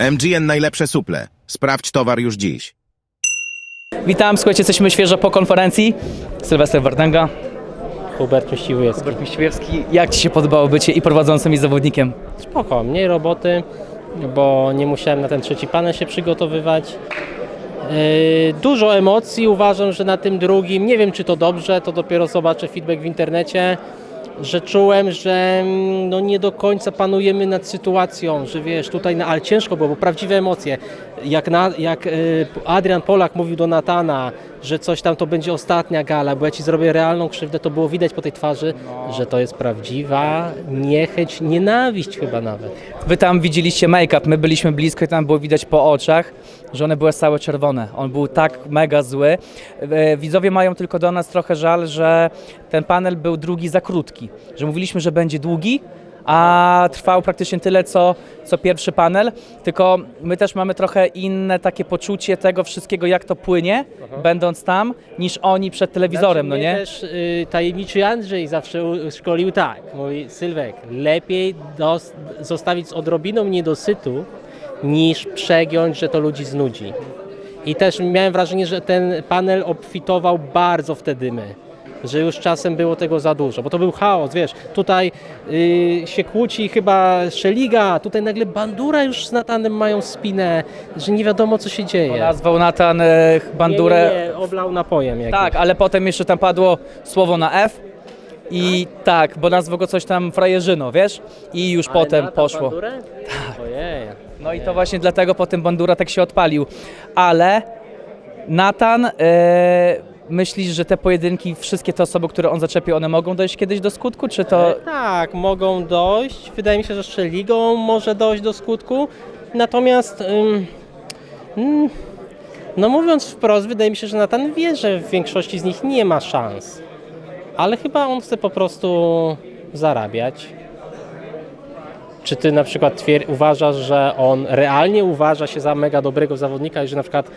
MGN najlepsze suple. Sprawdź towar już dziś. Witam, słuchajcie, jesteśmy świeżo po konferencji. Sylwester Wardęga, Hubert Miściwiewski. Jak Ci się podobało bycie i prowadzącym i zawodnikiem? Spoko, mniej roboty, bo nie musiałem na ten trzeci panel się przygotowywać. Yy, Dużo emocji, uważam, że na tym drugim, nie wiem czy to dobrze, to dopiero zobaczę feedback w internecie, że czułem, że mm, no nie do końca panujemy nad sytuacją, że wiesz, tutaj, na, ale ciężko było, bo prawdziwe emocje. Jak, na, jak yy, Adrian Polak mówił do Natana, że coś tam to będzie ostatnia gala, bo ja ci zrobię realną krzywdę, to było widać po tej twarzy, że to jest prawdziwa niechęć, nienawiść chyba nawet. Wy tam widzieliście make-up, my byliśmy blisko i tam było widać po oczach, że one były całe czerwone. On był tak mega zły. E, Widzowie mają tylko do nas trochę żal, że ten panel był drugi za krótki. Że mówiliśmy, że będzie długi, a trwał praktycznie tyle, co, co pierwszy panel. Tylko my też mamy trochę inne takie poczucie tego wszystkiego, jak to płynie, będąc tam, niż oni przed telewizorem, no Znaczy, nie? mnie też y, tajemniczy Andrzej zawsze u- szkolił tak. Mówi, Sylwek, lepiej dos- zostawić z odrobiną niedosytu, niż przegiąć, że to ludzi znudzi. I też miałem wrażenie, że ten panel obfitował bardzo w te dymy. Że już czasem było tego za dużo, bo to był chaos, wiesz, tutaj y, się kłóci chyba Szeliga, tutaj nagle Bandura już z Natanem mają spinę, że nie wiadomo co się dzieje. Nazwał Natan e, Bandurę. Nie, nie, nie, oblał napojem jakimś. Tak, ale potem jeszcze tam padło słowo na F. I tak, bo nazwał go coś tam frajerzyno, wiesz? I już Ale potem Natan poszło. Bandurę? Ojej. No i to właśnie dlatego potem Bandura tak się odpalił. Ale Natan, e, myślisz, że te pojedynki, wszystkie te osoby, które on zaczepił, one mogą dojść kiedyś do skutku, czy to... Tak, mogą dojść. Wydaje mi się, że jeszcze ligą może dojść do skutku. Natomiast, ym, mm, no mówiąc wprost, wydaje mi się, że Natan wie, że w większości z nich nie ma szans. Ale chyba on chce po prostu zarabiać. Czy ty na przykład uważasz, że on realnie uważa się za mega dobrego zawodnika i że na przykład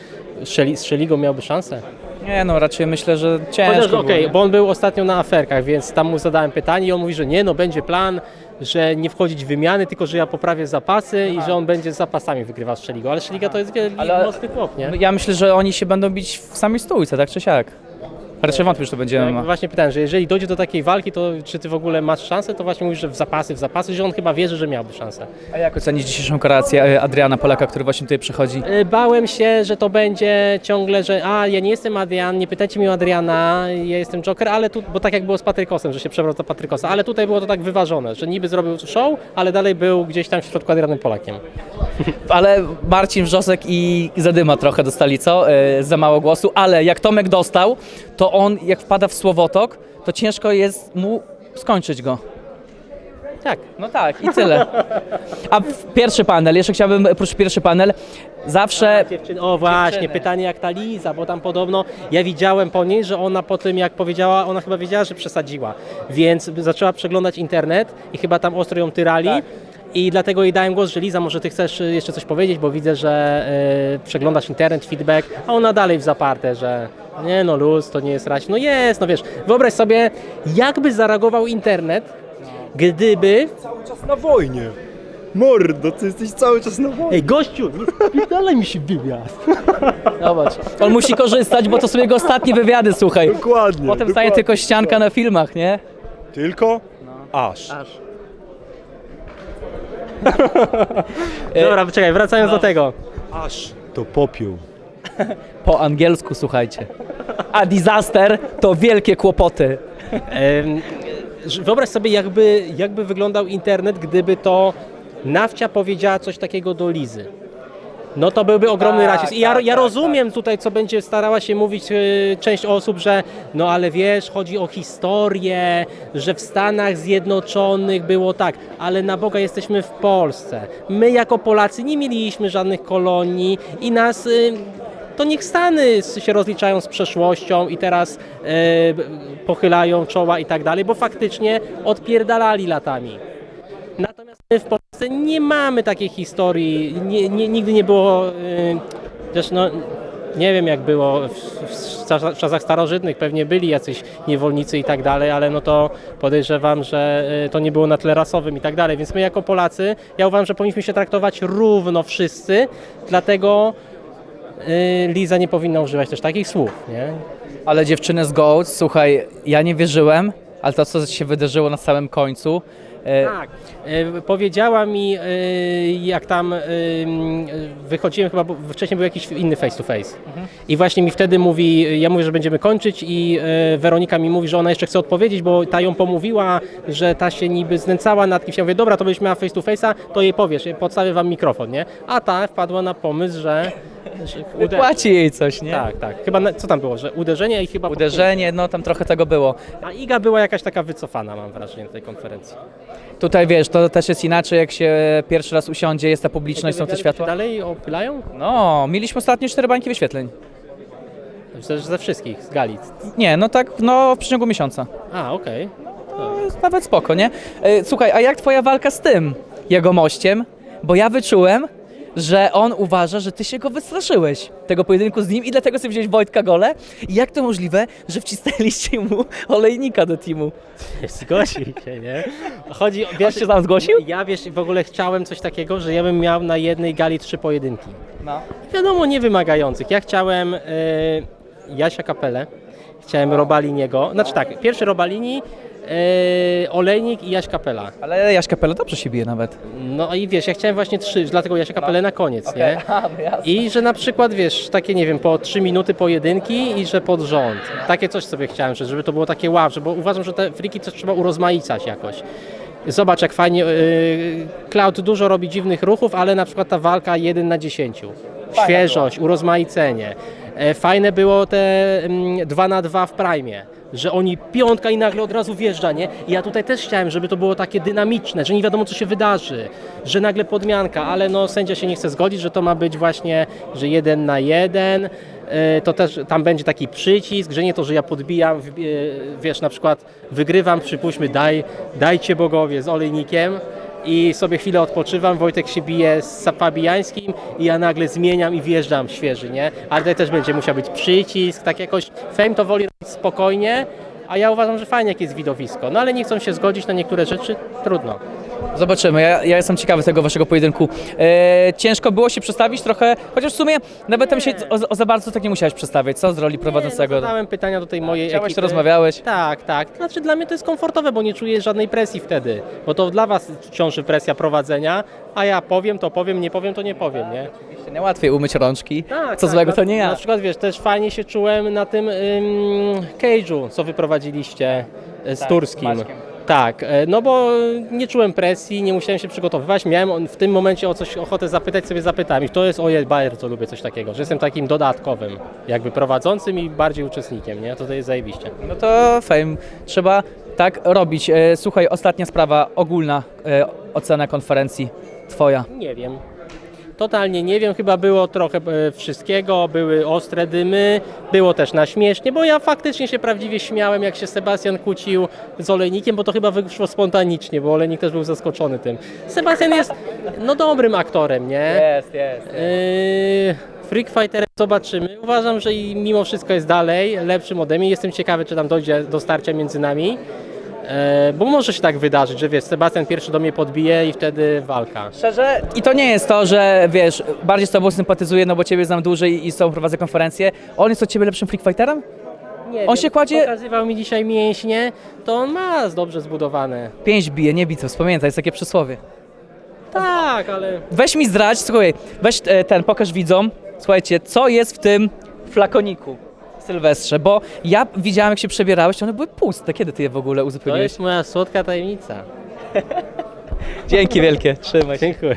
Szeli- z Szeligą miałby szansę? Nie no, raczej myślę, że ciężko Chociaż okej, nie? bo on był ostatnio na aferkach, więc tam mu zadałem pytanie i on mówi, że nie, no będzie plan, że nie wchodzić w wymiany, tylko że ja poprawię zapasy i że on będzie z zapasami wygrywał z Szeligo. Ale Szeliga to jest wielki, Ale- mocny chłop, nie? Ja myślę, że oni się będą bić w samej stójce, tak czy siak. Raczej wątpię, że to będzie Ja MMA. właśnie pytałem, że jeżeli dojdzie do takiej walki, to czy ty w ogóle masz szansę, to właśnie mówisz, że w zapasy, w zapasy, że on chyba wierzy, że miałby szansę. A jak ocenić dzisiejszą kreację e, Adriana Polaka, który właśnie tutaj przychodzi? Y, Bałem się, że to będzie ciągle, że a, ja nie jestem Adrian, nie pytajcie mnie o Adriana, ja jestem Joker, ale tu, bo tak jak było z Patrykosem, że się przebrał za Patrykosa, ale tutaj było to tak wyważone, że niby zrobił show, ale dalej był gdzieś tam w środku Adrianem Polakiem. Ale Marcin Wrzosek i Zadyma trochę dostali, co? E, za mało głosu, ale jak Tomek dostał, to on jak wpada w słowotok, to ciężko jest mu skończyć go. Tak. No tak, i tyle. A w- pierwszy panel, jeszcze chciałbym, oprócz pierwszy panel, zawsze... O właśnie, Dziewczyny. pytanie jak ta Liza, bo tam podobno ja widziałem po niej, że ona po tym jak powiedziała, ona chyba wiedziała, że przesadziła, więc zaczęła przeglądać internet i chyba tam ostro ją tyrali. Tak. I dlatego jej dałem głos, że Liza, może ty chcesz y, jeszcze coś powiedzieć, bo widzę, że y, przeglądasz internet, feedback, a ona dalej w zaparte, że nie no luz, to nie jest rać. No jest, no wiesz, wyobraź sobie, jakby zareagował internet, gdyby... cały czas na wojnie. Mordo, ty jesteś cały czas na wojnie. Ej gościu, dalej mi się wywiad. Zobacz, on musi korzystać, bo to są jego ostatnie wywiady, słuchaj. Dokładnie. Potem staje dokładnie. tylko ścianka na filmach, nie? Tylko? Aż. Dobra, czekaj, wracając do tego. Aż. To popiół. Po angielsku, słuchajcie. A disaster to wielkie kłopoty. Em, że Wyobraź sobie, jakby, jakby wyglądał internet, gdyby to Nawcia powiedziała coś takiego do Lizy. No to byłby ogromny Tak, rasizm. I ja, tak, ja tak, rozumiem tutaj, co będzie starała się mówić y, część osób, że no ale wiesz, chodzi o historię, że w Stanach Zjednoczonych było tak, ale na Boga jesteśmy w Polsce. My jako Polacy nie mieliśmy żadnych kolonii i nas... Y, to niech Stany się rozliczają z przeszłością i teraz e, pochylają czoła i tak dalej, bo faktycznie odpierdalali latami. Natomiast my w Polsce nie mamy takiej historii, nie, nie, nigdy nie było, e, też no, Nie wiem jak było w, w w czasach starożytnych, pewnie byli jacyś niewolnicy i tak dalej, ale no to podejrzewam, że y, to nie było na tle rasowym i tak dalej. Więc my jako Polacy, ja uważam, że powinniśmy się traktować równo wszyscy, dlatego Liza nie powinna używać też takich słów, nie? Ale dziewczyny z Goat, słuchaj, ja nie wierzyłem, ale to, co się wydarzyło na samym końcu, Tak. E, Powiedziała mi, e, jak tam e, wychodziłem, chyba bo wcześniej był jakiś inny face to face. I właśnie mi wtedy mówi, ja mówię, że będziemy kończyć i e, Weronika mi mówi, że ona jeszcze chce odpowiedzieć, bo ta ją pomówiła, że ta się niby znęcała nad kimś. Ja mówię, dobra, to będziesz miała face to face'a, to jej powiesz, podstawię wam mikrofon, nie? A ta wpadła na pomysł, że... że uder- płaci jej coś, nie? Tak, tak. Chyba, na, co tam było, że uderzenie i chyba... Uderzenie, no tam trochę tego było. A Iga była jakaś taka wycofana, mam wrażenie, na tej konferencji. Tutaj wiesz, to też jest inaczej, jak się pierwszy raz usiądzie, jest ta publiczność, są te światła. dalej opylają? No, mieliśmy ostatnio cztery bańki wyświetleń. Ze, ze wszystkich, z Galic. Nie, no tak, no w przeciągu miesiąca. A, okej. To jest nawet spoko, nie? E, Słuchaj, a jak twoja walka z tym jego mościem? Bo ja wyczułem, że on uważa, że ty się go wystraszyłeś, tego pojedynku z nim i dlatego sobie wziąłeś Wojtka Gole. I jak to możliwe, że wcisnęliście mu olejnika do teamu? Zgłosił się, nie? Chodzi, wiesz, On się tam zgłosił? Ja wiesz, w ogóle chciałem coś takiego, że ja bym miał na jednej gali trzy pojedynki. No. Wiadomo, nie wymagających. Ja chciałem y, Jasia Kapelę, chciałem Robaliniego. Znaczy tak, pierwszy Robalini, y, Olejnik i Jaś Kapela. Ale Jaś Kapela dobrze się bije nawet. No i wiesz, ja chciałem właśnie trzy, dlatego Jasia Kapelę na koniec, nie? A, no jasne. I że na przykład, wiesz, takie, nie wiem, po 3 minuty pojedynki i że pod rząd. Takie coś sobie chciałem, że- żeby to było takie wow, że- bo uważam, że te friki coś trzeba urozmaicać jakoś. Zobacz, jak fajnie, yy, Cloud dużo robi dziwnych ruchów, ale na przykład ta walka 1 na 10. Świeżość, urozmaicenie. E, Fajne było te 2 na 2 w Prime, że oni piątka i nagle od razu wjeżdża, nie? I ja tutaj też chciałem, żeby to było takie dynamiczne, że nie wiadomo co się wydarzy, że nagle podmianka, ale no sędzia się nie chce zgodzić, że to ma być właśnie, że jeden na jeden. E, To też tam będzie taki przycisk, że nie to, że ja podbijam, e, wiesz, na przykład wygrywam, przypuśćmy, daj, dajcie bogowie z olejnikiem i sobie chwilę odpoczywam, Wojtek się bije z Fabiańskim i ja nagle zmieniam i wjeżdżam świeży, nie? Ale tutaj też będzie musiał być przycisk, tak jakoś Fame to woli spokojnie, a ja uważam, że fajnie jak jest widowisko, no ale nie chcą się zgodzić na niektóre rzeczy, trudno. Zobaczymy, ja, ja jestem ciekawy tego waszego pojedynku. E, ciężko było się przestawić trochę, chociaż w sumie nawet tam się o, o za bardzo tak nie musiałeś przestawiać, co z roli prowadzącego? Nie, no, zadałem pytania do tej mojej Chciałeś, ekipy. to rozmawiałeś? Tak, tak. Znaczy dla mnie to jest komfortowe, bo nie czuję żadnej presji wtedy. Bo to dla was ciąży presja prowadzenia, a ja powiem, to powiem, nie powiem, to nie powiem, nie? Oczywiście Nie łatwiej umyć rączki, Tak, co tak. złego na, to nie ja. Na przykład wiesz, też fajnie się czułem na tym ym, cage'u, co wyprowadziliście e, z Tak, Turskim. z. Tak, e, no bo nie czułem presji, nie musiałem się przygotowywać, miałem w tym momencie o coś ochotę zapytać, sobie zapytałem i to jest, ojej, bardzo lubię coś takiego, że jestem takim dodatkowym, jakby prowadzącym i bardziej uczestnikiem, nie? To to jest zajebiście. No to fame. Trzeba tak robić. E, słuchaj, ostatnia sprawa, ogólna e, ocena konferencji twoja. Nie wiem. Totalnie nie wiem, chyba było trochę e, wszystkiego, były ostre dymy, było też na śmiesznie, bo ja faktycznie się prawdziwie śmiałem, jak się Sebastian kłócił z Olejnikiem, bo to chyba wyszło spontanicznie, bo Olejnik też był zaskoczony tym. Sebastian jest no dobrym aktorem, nie? Jest, jest. Yy, Freak Fighter zobaczymy. Uważam, że i mimo wszystko jest dalej lepszym ode mnie. Jestem ciekawy, czy tam dojdzie do starcia między nami. E, bo może się tak wydarzyć, że wiesz, Sebastian pierwszy do mnie podbije i wtedy walka. Szczerze, i to nie jest to, że wiesz, bardziej z tobą sympatyzuję, no bo ciebie znam dłużej i z tobą prowadzę konferencję. On jest od ciebie lepszym freak fighterem? Nie On się kładzie- Pokazywał mi dzisiaj mięśnie, to on ma dobrze zbudowane. Pięć bije, nie biceps, pamiętaj, jest takie przysłowie. Tak, ale Weź mi zdradź, słuchaj, weź e, ten, pokaż widzom, słuchajcie, co jest w tym flakoniku, Sylwestrze, bo ja widziałem, jak się przebierałeś, one były puste. Kiedy ty je w ogóle to uzupełniłeś? jest moja słodka tajemnica. Dzięki wielkie, trzymaj się. Dziękuję.